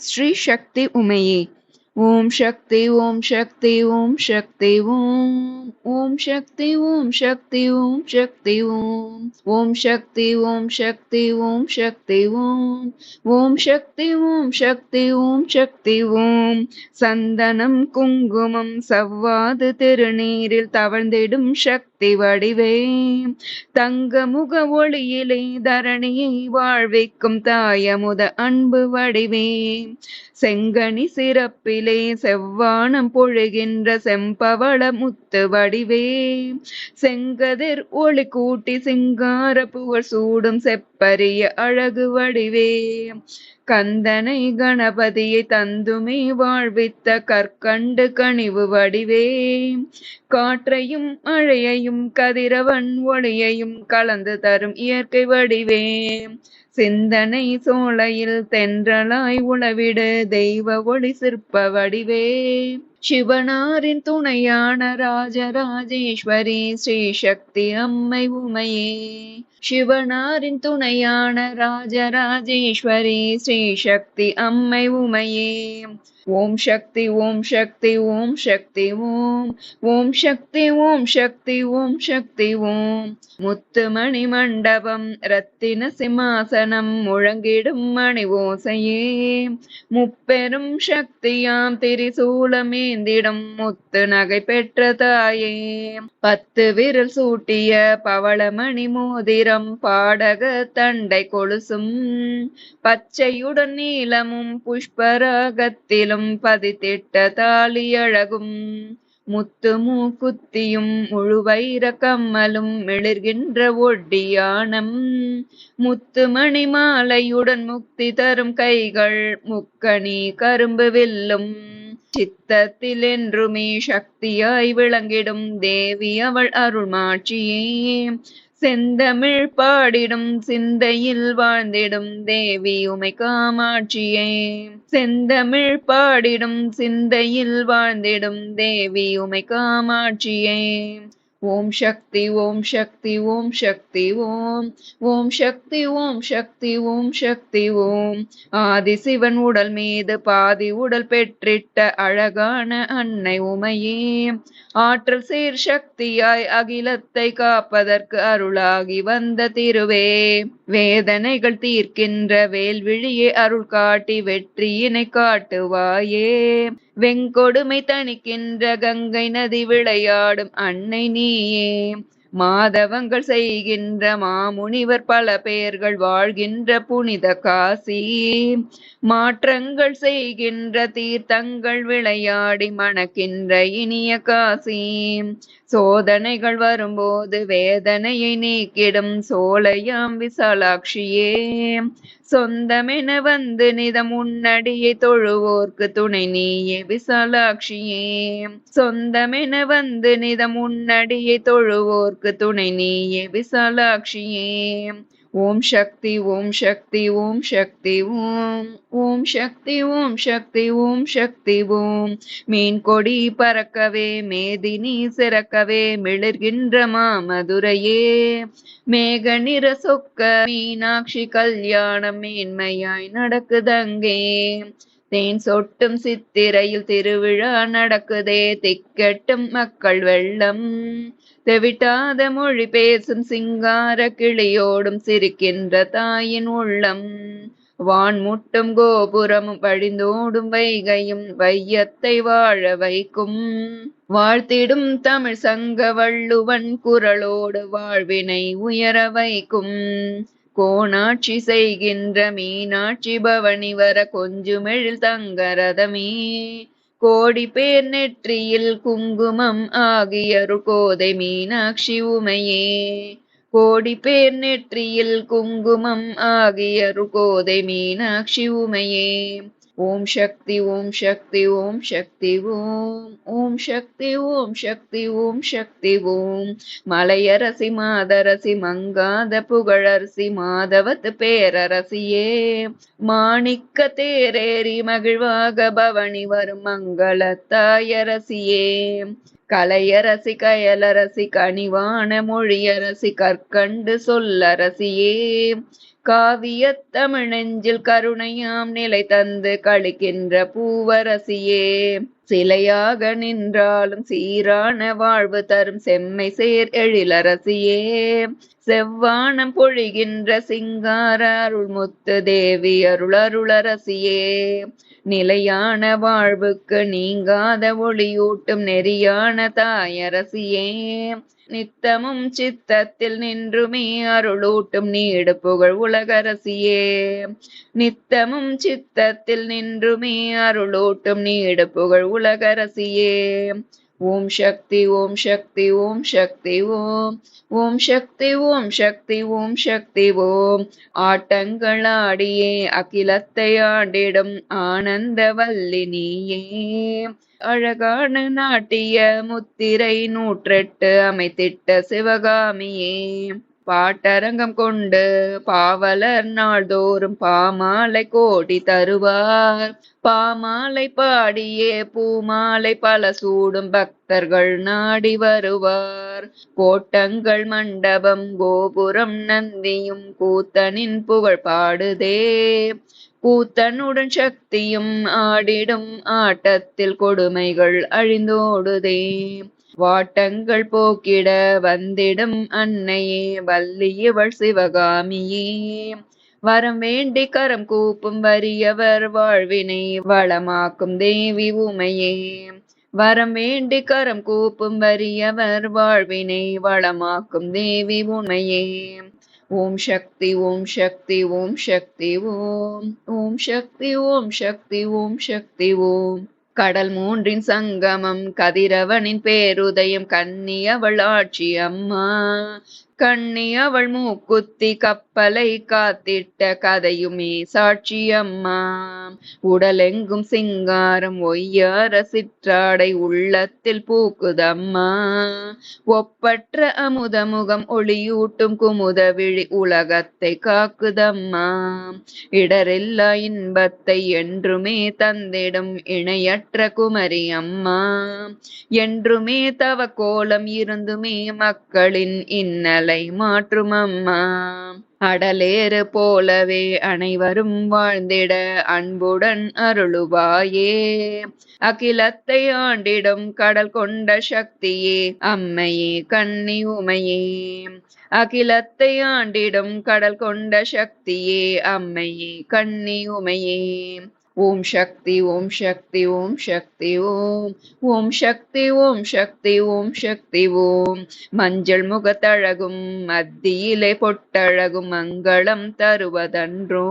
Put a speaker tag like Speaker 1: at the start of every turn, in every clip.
Speaker 1: ஸ்ரீ சக்தி உமையே ஓம் சக்தி ஓம் சக்தி ஓம் சக்தி ஓம் ஓம் சக்தி ஓம் சக்தி ஓம் சக்தி ஓம் ஓம் சக்தி ஓம் சக்தி ஓம் சக்தி ஓம் ஓம் சக்தி ஓம் சக்தி ஓம் சக்தி ஓம் சந்தனம் குங்குமம் சவ்வாது திருநீரில் தவழ்ந்திடும் சக்தி வடிவே தங்க முக ஒளியிலே தரணியை வாழ்விக்கும் தாயமுத அன்பு வடிவே செங்கனி சிறப்பிலே செவ்வானம் பொழுகின்ற செம்பவள முத்து வடிவே. செங்கதிர் ஒளி கூட்டி சிங்கார புகழ் சூடும் செப்பரிய அழகு வடிவே. கந்தனை கணபதியை தந்துமே வாழ்வித்த கற்கண்டு கனிவு வடிவே. காற்றையும் மழையையும் கதிரவன் ஒளியையும் கலந்து தரும் இயற்கை வடிவே. சிந்தனை சோலையில் தென்றலாய் உளவிடு தெய்வ ஒளி சிற்ப வடிவே. சிவனாரின் துணையான ராஜராஜேஸ்வரி ஸ்ரீ சக்தி அம்மை உமையே. சிவனாரின் துணையான ராஜராஜேஸ்வரி ஸ்ரீ சக்தி அம்மை உமையே. ஓம் சக்தி ஓம் சக்தி ஓம் சக்தி ஓம். ஓம் சக்தி ஓம் சக்தி ஓம் சக்தி ஓம். முத்துமணி மண்டபம் ரத்தின சிம்மாசனம் முழங்கிடும் மணி ஓசையே முப்பெரும் சக்தியாம் திரிசூலமேந்திடும் முத்து நகை பெற்ற தாயே. பத்து விரல் சூட்டிய பவளமணி மோதிரம் பாடக தண்டை கொலுசும். பச்சையுடன் நீளமும் புஷ்பராகத்திலும் பதித்திட்ட தாலியழகும் முத்து மூக்குத்தியும் முழுவைர கம்மலும் மிளிர்கின்ற ஒட்டியானம். முத்து மணி மாலையுடன் முக்தி தரும் கைகள் முக்கணி கரும்பு வில்லும். சித்தத்தில் என்றுமே சக்தியாய் விளங்கிடும் தேவி அவள் அருள்மாட்சியே. செந்தமிழ் பாடிடும் சிந்தையில் வாழ்ந்திடும் தேவி உமை காமாட்சியே. செந்தமிழ் பாடிடும் சிந்தையில் வாழ்ந்திடும் தேவி உமை காமாட்சியே. ஓம் சக்தி ஓம் சக்தி ஓம் சக்தி ஓம். ஓம் சக்தி ஓம் சக்தி ஓம் சக்தி ஓம். ஆதி சிவன் உடல் மீது பாதி உடல் பெற்றிட்ட அழகான அன்னை உமையே ஆற்றல் சீர் சக்தியாய் அகிலத்தை காப்பதற்கு அருளாகி வந்த திருவே. வேதனைகள் தீர்க்கின்ற வேல்விழியே அருள் காட்டி வெற்றியினை காட்டுவாயே. வெங்கொடுமை தணிக்கின்ற கங்கை நதி விளையாடும் அன்னை நீ நீயே. மாதவங்கள் செய்கின்ற மாமுனிவர் பல பெயர்கள் வாழ்கின்ற புனித காசி. மாற்றங்கள் செய்கின்ற தீர்த்தங்கள் விளையாடி மணக்கின்ற இனிய காசி. சோதனைகள் வரும்போது வேதனையை நீக்கிடும் சோலையாம் விசாலாட்சியே. சொந்தமென வந்து நிதம் உன்னடியை தொழுவோர்க்கு துணை நீயே விசாலாட்சியே. சொந்தமென வந்து நிதம் உன்னடியை தொழுவோர்க்கு துணை நீயே விசாலாட்சியே. ஓம் சக்தி ஓம் சக்தி ஓம் சக்தி ஓம். ஓம் சக்தி ஓம் சக்தி ஓம் சக்தி ஓம். மீன் கொடி பறக்கவே மேதினி சிறக்கவே மிளர்கின்ற மாமதுரையே. மேக நிற சொக்க மீனாட்சி கல்யாணம் மேன்மையாய் நடக்குதங்கே. தேன் சொட்டும் சித்திரையில் திருவிழா நடக்குதே. திக்கட்டும் மக்கள் வெள்ளம். தெவிட்டாத மொழி பேசும் சிங்கார கிளியோடும் சிரிக்கின்ற தாயின் உள்ளம். வான்முட்டும் கோபுரமும் வழிந்தோடும் வைகையும் வையத்தை வாழ வைக்கும். வாழ்த்திடும் தமிழ் சங்க வள்ளுவன் குரலோடு வாழ்வினை உயர வைக்கும். கோணாட்சி செய்கின்ற மீனாட்சி பவனி வர கொஞ்சுமெழில் தங்கரதமே. கோடி பேர் நெற்றியில் குங்குமம் ஆகியரு கோதை மீனாட்சி உமையே. கோடி பேர் நெற்றியில் குங்குமம் ஆகியரு கோதை மீனாட்சி உமையே. ஓம் சக்தி ஓம் சக்தி ஓம் சக்தி ஓம். ஓம் சக்தி ஓம் சக்தி ஓம் சக்தி ஓம். மலையரசி மாதரசி மங்காத புகழரசி மாதவத்து பேரரசியே. மாணிக்க தேரேறி மகிழ்வாக பவனி வரும் மங்கள தாயரசியே கலையரசி கயலரசி கனிவான மொழியரசி கற்கண்டு சொல்லரசியே. காவியத்தமிழெஞ்சில் நெஞ்சில் கருணையாம் நிலை தந்து களிக்கின்ற பூவரசியே. சிலையாக நின்றாலும் சீரான வாழ்வு தரும் செம்மை சேர் எழிலரசியே. செவ்வானம் பொழிகின்ற சிங்கார அருள்முத்து தேவி அருளருளரசியே. நிலையான வாழ்வுக்கு நீங்காத ஒளியூட்டும் நெறியான தாயரசியே. நித்தமும் சித்தத்தில் நின்றுமே அருளூட்டும் நீடு புகழ் உலகரசியே. நித்தமும் சித்தத்தில் நின்றுமே அருளூட்டும் நீடு புகழ் உலகரசியே. ஓம் சக்தி ஓம் சக்தி ஓம் சக்தி ஓம். ஓம் சக்தி ஓம் சக்தி ஓம் சக்தி ஓம். ஆட்டங்களாடியே அகிலத்தை ஆண்டிடும் ஆனந்த வல்லினியே அழகான நாட்டிய முத்திரை நூற்றெட்டு அமைத்திட்ட சிவகாமியே. பாட்டரங்கம் கொண்டு பாவலர் நாள்தோறும் பாமாலை கோடி தருவார். பாமாலை பாடியே பூமாலை பல சூடும் பக்தர்கள் நாடி வருவார். கோட்டங்கள் மண்டபம் கோபுரம் நந்தியும் கூத்தனின் புகழ் பாடுதே. கூத்தனுடன் சக்தியும் ஆடிடும் ஆட்டத்தில் கொடுமைகள் அழிந்தோடுதே. வாட்டங்கள் போக்கிட வந்திடும் அன்னையே வள்ளியவள் சிவகாமியே. வரம் வேண்டி கரம் கூப்பும் வறியவர் வாழ்வினை வளமாக்கும் தேவி உமையே. வரம் வேண்டி கரம் கூப்பும் வறியவர் வாழ்வினை வளமாக்கும் தேவி உமையே. ஓம் சக்தி ஓம் சக்தி ஓம் சக்தி ஓம். ஓம் சக்தி ஓம் சக்தி ஓம் சக்தி ஓம். கடல் மூன்றின் சங்கமம் கதிரவனின் பேருதயம் கன்னியவள் ஆட்சி அம்மா. கண்ணி அவள் மூக்குத்தி கப்பலை காத்திட்ட கதையுமே சாட்சியம்மா. உடலெங்கும் சிங்காரம் ஒய்யார சிற்றாடை உள்ளத்தில் பூக்குதம்மா. ஒப்பற்ற அமுதமுகம் ஒளியூட்டும் குமுத விழி உலகத்தை காக்குதம்மா. இடரில்லா இன்பத்தை என்றுமே தந்திடும் இணையற்ற குமரி அம்மா என்றுமே தவ கோலம் இருந்துமே மக்களின் இன்னல மாற்றும் அம்மா அடலேறு போலவே அனைவரும் வாழ்ந்திட அன்புடன் அருளுவாயே. அகிலத்தை ஆண்டிடும் கடல் கொண்ட சக்தியே அம்மையே கண்ணி உமையே. அகிலத்தை ஆண்டிடும் கடல் கொண்ட சக்தியே அம்மையே கண்ணி உமையே. ஓம் சக்தி ஓம் சக்தி ஓம் சக்தி ஓம். ஓம் சக்தி ஓம் சக்தி ஓம் சக்தி ஓம். மஞ்சள் முகத்தழகும் மத்தியிலே பொட்டழகும் மங்களம் தருவதன்றோ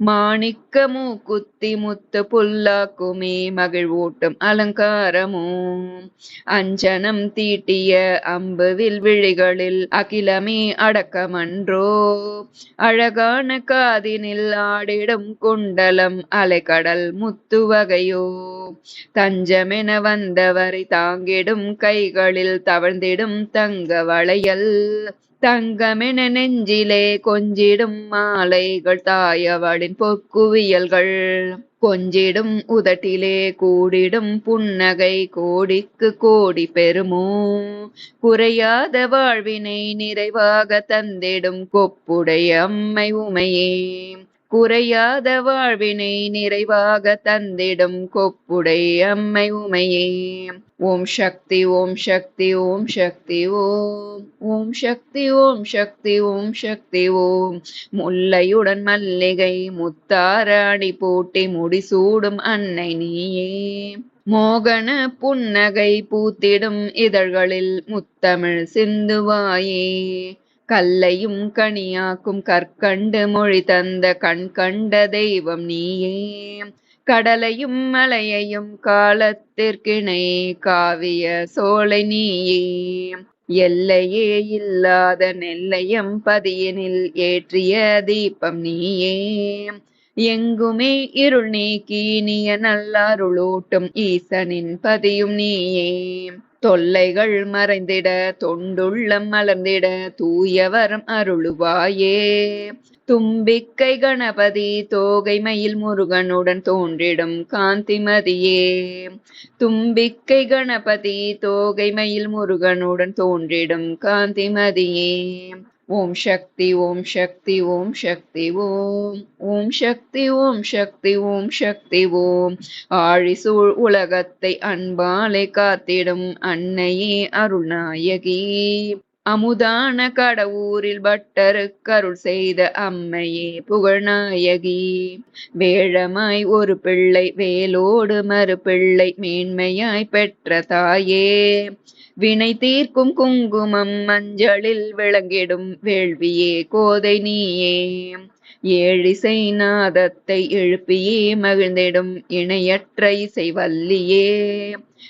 Speaker 1: மாணிக்க மூக்குத்தி முத்து புல்லாக்குமே மகிழ்வூட்டும் அலங்காரமோ அஞ்சனம் தீட்டிய அம்புவில் விழிகளில் அகிலமே அடக்கமன்றோ அழகான காதினில் ஆடிடும் குண்டலம் காலை கடல் முத்துவகையோ தஞ்சமென வந்தவரை தாங்கிடும் கைகளில் தவழ்ந்திடும் தங்க வளையல். தங்கமென நெஞ்சிலே கொஞ்சிடும் மாலைகள் தாயவளின் பொக்குவியல்கள். கொஞ்சிடும் உதட்டிலே கூடிடும் புன்னகை கோடிக்கு கோடி பெருமோ. குறையாத வாழ்வினை நிறைவாக தந்திடும் கொப்புடைய அம்மை உமையே. குறையாத வாழ்வினை நிறைவாக தந்திடும் கொப்புடை அம்மை உமையே. ஓம் சக்தி ஓம் சக்தி ஓம் சக்தி ஓம். ஓம் சக்தி ஓம் சக்தி ஓம் சக்தி ஓம். முல்லையுடன் மல்லிகை முத்தாராடி போட்டி முடிசூடும் அன்னை நீயே. மோகன புன்னகை பூத்திடும் இதழ்களில் முத்தமிழ் சிந்துவாயே. கல்லையும் கனியாக்கும் கற்கண்டு மொழி தந்த கண் கண்ட தெய்வம் நீயே. கடலையும் மலையையும் காலத்திற்கிணை காவிய சோலை நீயே. எல்லையே இல்லாத நெல்லையம் பதியனில் ஏற்றிய தீபம் நீயே. எங்குமே இருள் நீக்கி நீய நல்லாருளூட்டும் ஈசனின் பதியும் நீயே. தொல்லைகள் மறைந்திட தொண்டுள்ளம் மலர்ந்திட தூயவரம் அருளுவாயே. தும்பிக்கை கணபதி தோகை மயில் முருகனுடன் தோன்றிடும் காந்திமதியே. தும்பிக்கை கணபதி தோகை மயில் முருகனுடன் தோன்றிடும் காந்திமதியே. ஓம் சக்தி ஓம் சக்தி ஓம் சக்தி ஓம். ஓம் சக்தி ஓம் சக்தி ஓம் சக்தி ஓம். ஆழிசூழ் உலகத்தை அன்பாலே காத்திடும் அன்னையே அருள்நாயகி அமுதான கடவுரில் பட்டருக்கு செய்த அம்மையே புகழ்நாயகி வேழமாய் ஒரு பிள்ளை வேலோடு மறு பிள்ளை மேன்மையாய் பெற்ற தாயே. வினை தீர்க்கும் குங்குமம் மஞ்சளில் விளங்கிடும் வேள்வியே கோதை நீயே. ஏழிசை நாதத்தை எழுப்பியே மகிழ்ந்திடும் இணையற்ற இசை வல்லியே.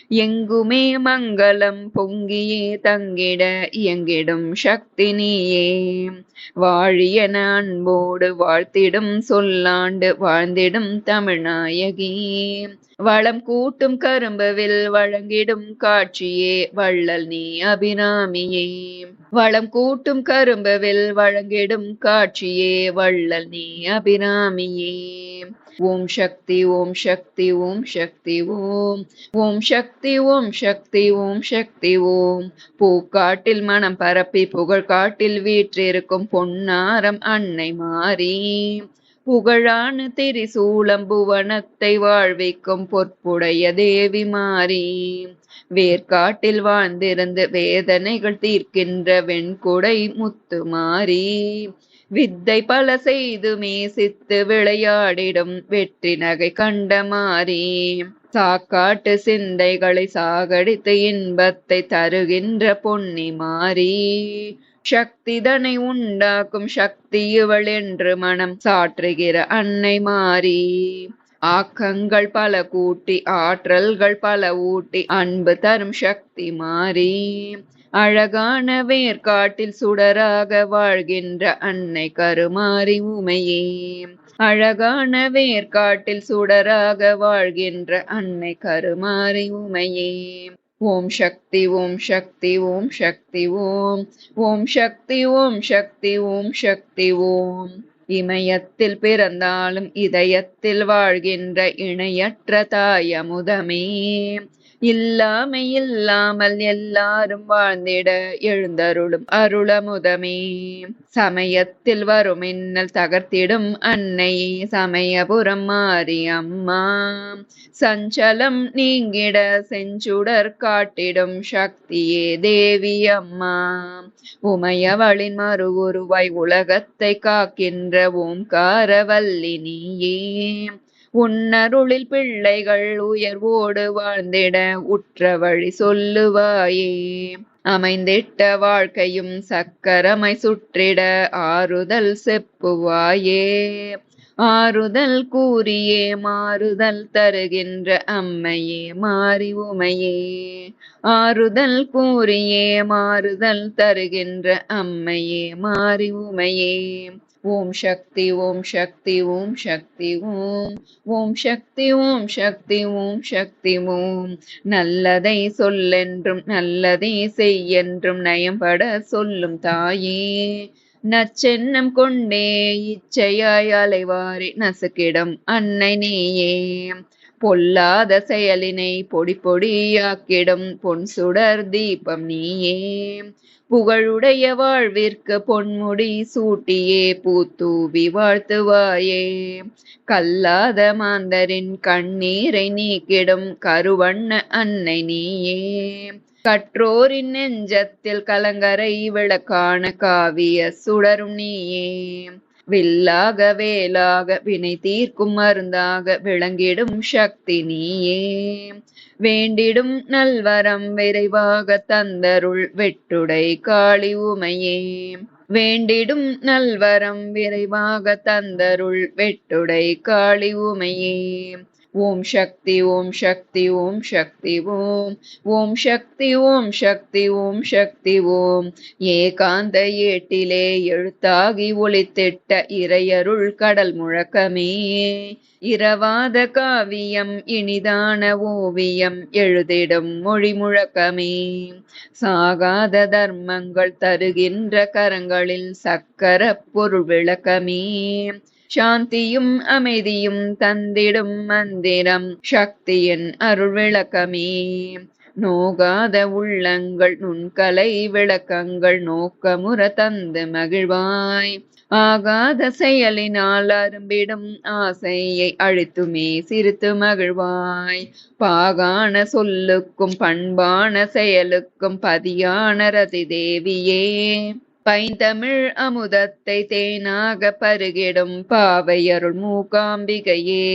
Speaker 1: எங்குமே மங்களம் பொங்கியே தங்கிட இயங்கிடும் சக்தி நீயே. வாழிய அன்போடு வாழ்த்திடும் சொல்லாண்டு வாழ்ந்திடும் தமிழ்நாயகி. வளம் கூட்டும் கரும்புவில் வழங்கிடும் காட்சியே வள்ளல் நீ அபிராமியே. வளம் கூட்டும் கரும்புவில் வழங்கிடும் காட்சியே வள்ளல் நீ அபிராமியே. ஓம் சக்தி ஓம் சக்தி ஓம் சக்தி ஓம் ஓம் சக்தி ஓம் சக்தி ஓம் சக்தி ஓம். பூக்காட்டில் மனம் பரப்பி புகழ் காட்டில் வீற்றிருக்கும் பொன்னாரம் அன்னை மாறி. புகழான திரிசூலம் புவனத்தை வாழ்விக்கும் பொற்புடைய தேவி மாறி. வேர்காட்டில் வாழ்ந்திருந்து வேதனைகள் தீர்க்கின்ற வெண்குடை முத்து மாறி. வித்தை பல செய்து மேசித்து விளையாடிடும் வெற்றி நகை கண்ட மாறி. சாக்காட்டு சிந்தைகளை சாகடித்து இன்பத்தை தருகின்ற பொன்னி மாறி சக்திதனை உண்டாக்கும் சக்தி இவள் என்று மனம் சாற்றுகிற அன்னை மாறி. ஆக்கங்கள் பல கூட்டி ஆற்றல்கள் பல ஊட்டி அன்பு தரும் சக்தி மாறி. அழகான வேர்காட்டில் சுடராக வாழ்கின்ற அன்னை கருமாறி உமையே. அழகான வேர்காட்டில் சுடராக வாழ்கின்ற அன்னை கருமாறி உமையே. ஓம் சக்தி ஓம் சக்தி ஓம் சக்தி ஓம். ஓம் சக்தி ஓம் சக்தி ஓம் சக்தி ஓம். இமயத்தில் பிறந்தாலும் இதயத்தில் வாழ்கின்ற இணையற்ற தாயமுதமே. இல்லாமை இல்லாமல் எல்லாரும் வாழ்ந்திட எழுந்தருளும் அருளமுதமே. சமயத்தில் வரும் மின்னல் தகர்த்திடும் அன்னை சமயபுரம் மாறி அம்மா. சஞ்சலம் நீங்கிட செஞ்சுடர் காட்டிடும் சக்தியே தேவி அம்மா. உமையவளின் மறு உருவாய் உலகத்தை காக்கின்ற ஓம்காரவல்லினியே உன்னருளில் பிள்ளைகள் உயர்வோடு வாழ்ந்திட உற்ற வழி சொல்லுவாயே. அமைந்திட்ட வாழ்க்கையும் சக்கரமை சுற்றிட ஆறுதல் செப்புவாயே. ஆறுதல் கூறியே மாறுதல் தருகின்ற அம்மையே மாறி உமையே. ஆறுதல் கூறியே மாறுதல் தருகின்ற அம்மையே மாறி உமையே. ஓம் சக்தி ஓம் சக்தி ஓம் சக்தி ஓம். ஓம் சக்தி ஓம் சக்தி ஓம் சக்தி ஓம். நல்லதை சொல்லென்றும் நல்லதை செய்யென்றும் நயம்பட சொல்லும் தாயே. நச்சென்னம் கொண்டே இச்சையாய் அலைவாரி நசுக்கிடம் அன்னை நீயே. பொல்லாத செயலினை பொடி பொடியாக்கிடும் பொன் சுடர் தீபம் நீயே. புகழுடைய வாழ்விற்கு பொன்முடி சூட்டியே பூத்தூவி வாழ்த்துவாயே. கல்லாத மாந்தரின் கண்ணீரை நீக்கிடும் கருவண்ண அன்னை நீயே. கற்றோரின் நெஞ்சத்தில் கலங்கரை விளக்கான காவிய சுடரும் நீயே. வில்லாக வேலாக வினை தீர்க்கும் மருந்தாக விளங்கிடும் சக்தி நீயே. வேண்டிடும் நல்வரம் விரைவாக தந்தருள் வெட்டுடை காளி உமையே. வேண்டிடும் நல்வரம் விரைவாக தந்தருள் வெட்டுடை காளி உமையே. ஓம் சக்தி ஓம் சக்தி ஓம் சக்தி ஓம். ஓம் சக்தி ஓம் சக்தி ஓம் சக்தி ஓம். ஏகாந்த ஏட்டிலே எழுத்தாகி ஒளித்திட்ட இறையருள் கடல் முழக்கமே. இரவாத காவியம் இனிதான ஓவியம் எழுதிடும் மொழி முழக்கமே. சாகாத தர்மங்கள் தருகின்ற கரங்களில் சக்கர பொருள் விளக்கமே. சாந்தியும் அமைதியும் தந்திடும் மந்திரம் சக்தியின் அருள் விளக்கமே நோகாத உள்ளங்கள் நுண்கலை விளக்கங்கள் நோக்கமுற தந்து மகிழ்வாய் ஆகாத செயலினால் அரும்பிடும் ஆசையை அழித்துமே சிரித்து மகிழ்வாய் பாகான சொல்லுக்கும் பண்பான செயலுக்கும் பதியான ரதி தேவியே பைந்தமிழ் அமுதத்தை தேனாக பருகிடும் பாவையருள் மூகாம்பிகையே.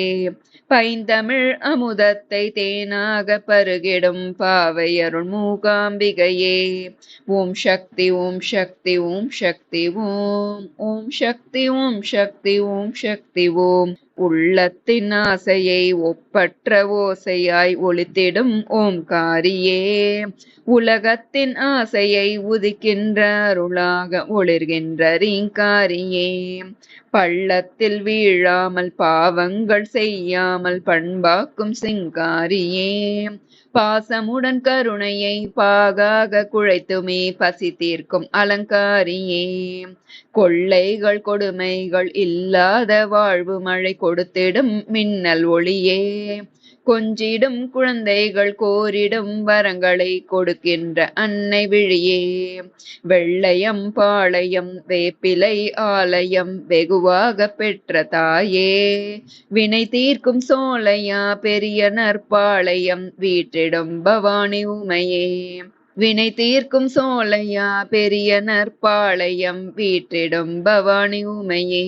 Speaker 1: பைந்தமிழ் அமுதத்தை தேனாக பருகிடும் பாவையருள் மூகாம்பிகையே. ஓம் சக்தி ஓம் சக்தி ஓம் சக்தி ஓம். ஓம் சக்தி ஓம் சக்தி ஓம் சக்தி ஓம். உள்ளத்தின் ஆசையை ஒப்பற்ற ஓசையாய் ஒளித்திடும் ஓம்காரியே. உலகத்தின் ஆசையை உதிக்கின்ற அருளாக ஒளிர்கின்ற ரீங்காரியே பள்ளத்தில் வீழாமல் பாவங்கள் செய்யாமல் பண்பாக்கும் சிங்காரியே. பாசமுடன் கருணையை பாகாக குழைத்துமே பசி தீர்க்கும் அலங்காரியே. கொள்ளைகள் கொடுமைகள் இல்லாத வாழ்வு மழை கொடுத்திடும் மின்னல் ஒளியே. கொஞ்சிடும் குழந்தைகள் கோரிடும் வரங்களை கொடுக்கின்ற அன்னை விழியே. வெள்ளையம் பாளையம் வேப்பிலை ஆலயம் வெகுவாக பெற்ற தாயே. வினை தீர்க்கும் சோலையா பெரிய நற்பாளையம் வீற்றிடும் பவானி உமையே. வினை தீர்க்கும் சோலையா பெரிய நற்பாளையம் வீற்றிடும் பவானி உமையே.